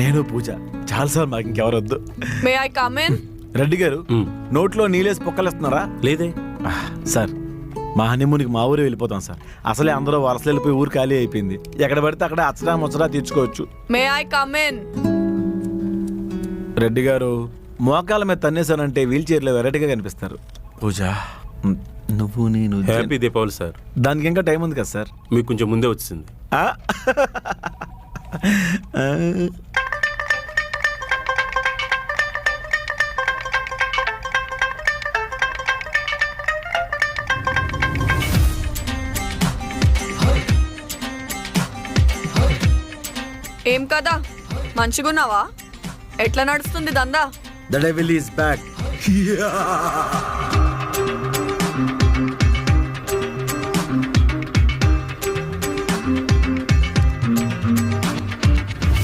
నేను పూజ. చాలాసార్లు మాకు ఇంకెవరొద్దు may I come in Reddy garu మ్. నోట్లో నీళ్ళేసి పొక్కలేస్తున్నారా? లేదే. సార్ మా హనీమూన్కి మా ఊరే వెళ్ళిపోతాం సార్. అసలే అందరూ వలసలు వెళ్ళిపోయి ఊరు ఖాళీ అయిపోయింది. ఎక్కడ పడితే అక్కడ అచ్చడా ముచ్చడా తీర్చుకోవచ్చు. May I come in Reddy garu మోకాల మీద తన్నేశానంటే వీల్ చైర్లో వెరైటీగా కనిపిస్తారు. పూజ నువ్వు నేను హ్యాపీ దీపావళి సార్ దానికి ఇంకా టైం ఉంది కదా సార్. మీకు కొంచెం ముందే వచ్చింది. ఏం కదా? మంచిగున్నావా? ఎట్లా నడుస్తుంది దందా? The devil is back.